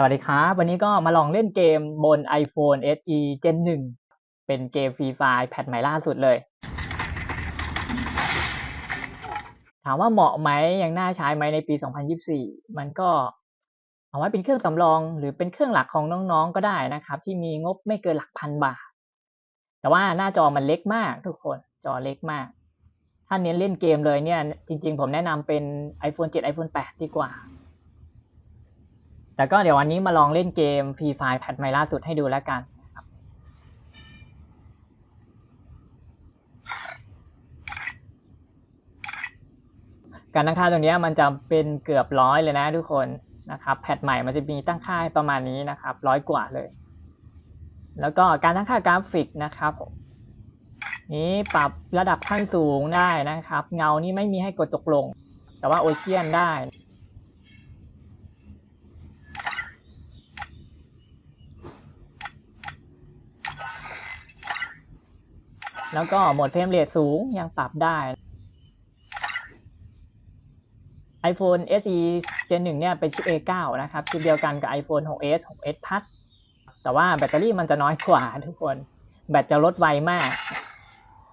สวัสดีครับ วันนี้ก็มาลองเล่นเกมบน iPhone SE Gen 1 เป็นเกมฟรีไฟล์แพทใหม่ล่าสุดเลย ถามว่าเหมาะไหมยังน่าใช้ไหมในปี 2024 มันก็เอาไว้เป็นเครื่องสำรอง หรือเป็นเครื่องหลักของน้องๆก็ได้นะครับ ที่มีงบไม่เกินหลักพันบาท แต่ว่าหน้าจอมันเล็กมากทุกคนจอเล็กมาก ถ้าเน้นเล่นเกมเลยเนี่ย จริงๆ ผมแนะนำเป็น iPhone 7 iPhone 8 ดีกว่า แต่ก็เดี๋ยววันนี้มาลองเล่นเกมฟรีไฟล์แพทใหม่ล่าสุดให้ดูแล้วกันการตั้งค่าตรงนี้มันจะเป็นเกือบร้อยเลยนะทุกคนนะครับแพทใหม่มันจะมีตั้งค่าประมาณนี้นะครับร้อยกว่าเลย แล้วก็การตั้งค่ากราฟิกนะครับ นี้ปรับระดับขั้นสูงได้นะครับ เงานี่ไม่มีให้กดตกลง แต่ว่าโอเชียนได้ แล้วก็โหมดเฟรมเรทสูงยังปรับได้ iPhone SE Gen 1เนี่ยเป็น ชิป A9 นะครับ ชิปเดียวกันกับ iPhone 6s 6s Plus แต่ว่าแบตเตอรี่มันจะน้อยกว่าทุกคน แบตจะลดไวมาก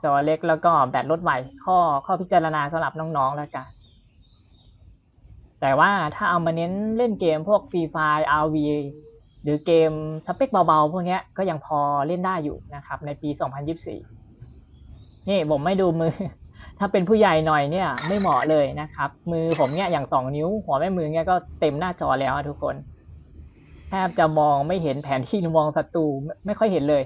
จอเล็กแล้วก็แบตลดไว ข้อข้อพิจารณาสำหรับน้องๆแล้วกัน แต่ว่าถ้าเอามาเน้นเล่นเกมพวก Free Fire RV หรือเกมสเปคเบาๆ พวกนี้ก็ยังพอเล่นได้อยู่นะครับ ในปี 2024 นี่ผมไม่ดูมือ ถ้าเป็นผู้ใหญ่หน่อยเนี่ย ไม่เหมาะเลยนะครับ มือผมเนี่ยอย่างสองนิ้ว หัวแม่มือเนี่ยก็เต็มหน้าจอแล้วทุกคน แทบจะมองไม่เห็นแผนที่มองศัตรูไม่ค่อยเห็นเลย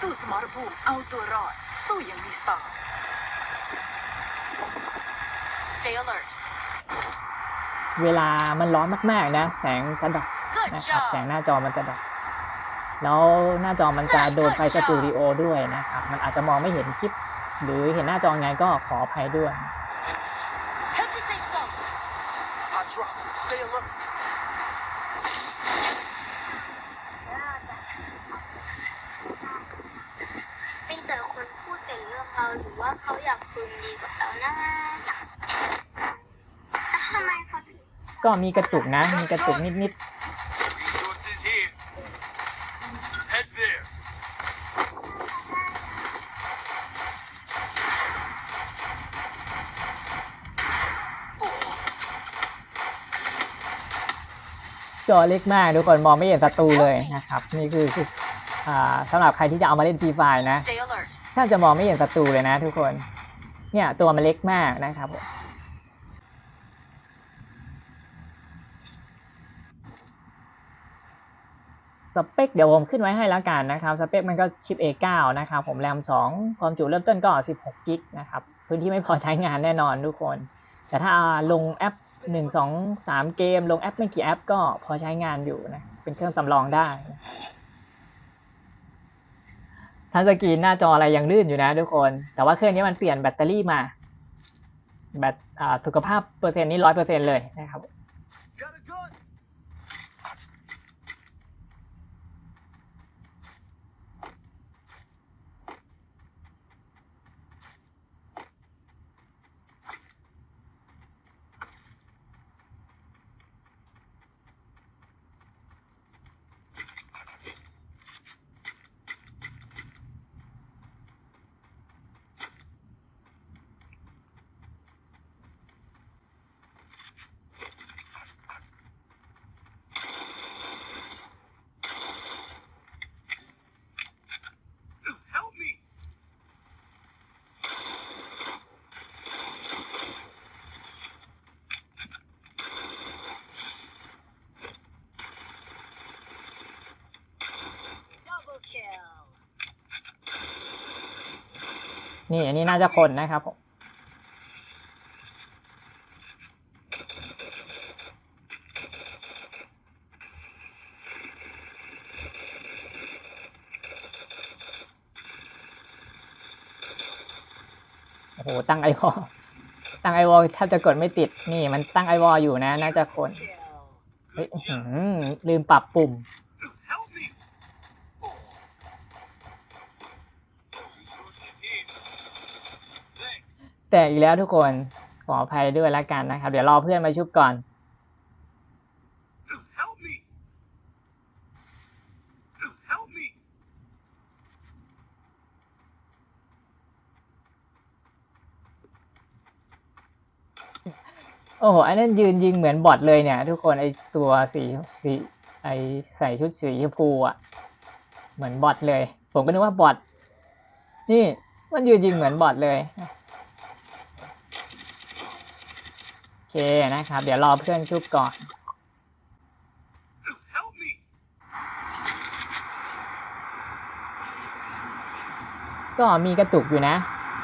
สู้สมรภูมิเอาตัวรอด สู้อย่างมีสไตล์ Stay alert เวลามันร้อนมากๆนะ แสงจะดับ Good นะครับ แสง job หน้าจอมันจะดับ แล้วหน้าจอมันจะโดนไฟสตูดิโอด้วยนะครับ มันอาจจะมองไม่เห็นคลิป หรือเห็นหน้าจอไงก็ขออภัยด้วย Head to safe zone Hot drop. Stay alert. เป็นแต่คนพูดแต่ เราหรือว่าเขาอยากคุยดีกับเรานะแล้วทำไมเขาถึงก็มีกระตุกนะ มีกระตุกนิด Resources here. Head there. ๆ จอเล็กมากทุกคนมองไม่เห็นศัตรูเลยนะครับ นี่คือคืออ่าสำหรับใครที่จะเอามาเล่นฟรีไฟนะ Stay alert แทบจะมองไม่เห็นศัตรูเลยนะทุกคน เนี่ยตัวมันเล็กมากนะครับสเปคเดี๋ยวผมขึ้นไว้ให้แล้วกันนะครับ สเปคมันก็ชิป A9 นะครับ ผมแรม 2 ความจุเริ่มต้นก็ 16กิกนะครับ พื้นที่ไม่พอใช้งานแน่นอนทุกคน แต่ถ้าลงแอป 1 2 3 เกม ลงแอปไม่กี่แอปก็พอใช้งานอยู่นะ เป็นเครื่องสำรองได้ ทัชสกรีนหน้าจออะไรยังลื่นอยู่นะทุกคน แต่ว่าเครื่องนี้มันเปลี่ยนแบตเตอรี่มา แบตอ่าสุขภาพเปอร์เซ็นต์นี้ร้อยเปอร์เซ็นเลยนะครับ นี่อันนี้น่าจะคนนะครับโอ้โห ตั้งไอวอลตั้งไอวอลแทบจะกดไม่ติด นี่มันตั้งไอวอลอยู่นะ น่าจะคน เฮ้ย ลืมปรับปุ่ม แต่อีกแล้วทุกคนขออภัยด้วยแล้วกันนะครับ เดี๋ยวรอเพื่อนมาชุบก่อน Help me. Help me. โอ้โหอันนั้นยืนยิงเหมือนบอทเลยเนี่ย ทุกคนไอตัวสีสีไอใส่ชุดสีชมพูอะ เหมือนบอทเลย ผมก็นึกว่าบอทนี่มันยืนยิงเหมือนบอทเลย โอ เคนะครับ เดี๋ยวรอเพื่อนชุบก่อน Help me. ก็มีกระตุกอยู่นะ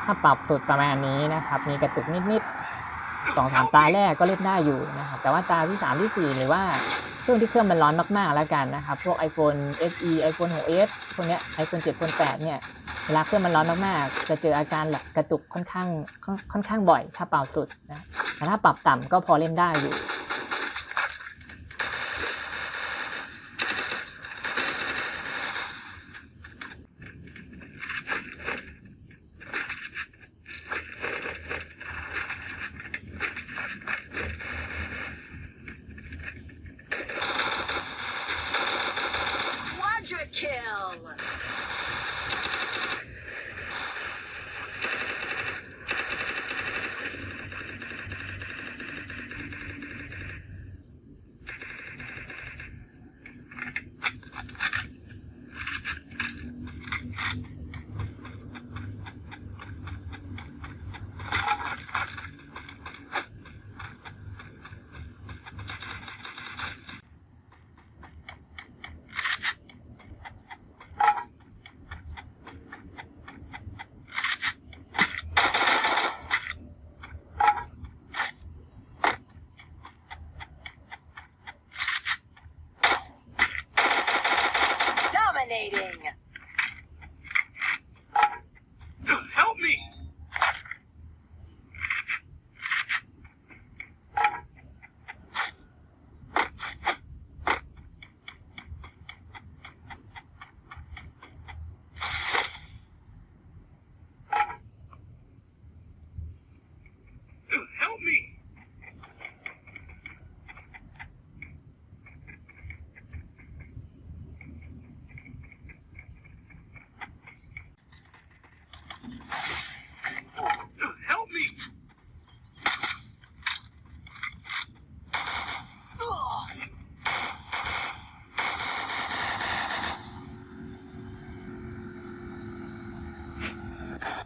ถ้าปรับสุดประมาณนี้นะครับ มีกระตุกนิดๆสองสามตาแรกก็เล่นได้อยู่นะครับ แต่ว่าตาที่สามที่สี่หรือว่าเครื่องที่เครื่องมันร้อนมากๆแล้วกันนะครับ พวก iPhone SE iPhone 6s พวกเนี้ย iPhone 7 iPhone 8เนี่ย เวลาเครื่องมันร้อนมากๆ จะเจออาการหลักกระตุกค่อนข้างค่อนค่อนข้างบ่อย ถ้าเป่าสุดนะ แต่ถ้าปรับต่ำก็พอเล่นได้อยู่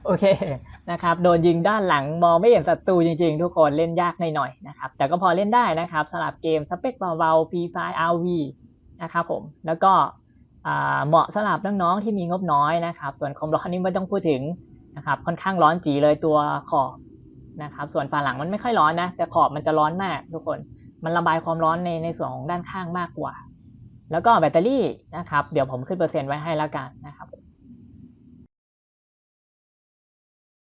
โอเคนะครับโดนยิงด้านหลังมองไม่เห็นศัตรูจริงๆ ทุกคนเล่นยากหน่อยๆนะครับแต่ก็พอเล่นได้นะครับสำหรับเกมสเปคเบาๆฟรีไฟ RV นะครับผมแล้วก็เหมาะสำหรับน้องๆที่มีงบน้อยนะครับ ส่วนความร้อนนี่ไม่ต้องพูดถึงนะครับค่อนข้างร้อนจีเลยตัวขอบนะครับส่วนฝาหลังมันไม่ค่อยร้อนนะแต่ขอบมันจะร้อนมากทุกคนมันระบายความร้อนในในส่วนของด้านข้างมากกว่า แล้วก็แบตเตอรี่นะครับเดี๋ยวผมขึ้นเปอร์เซ็นต์ไว้ให้แล้วกันนะครับ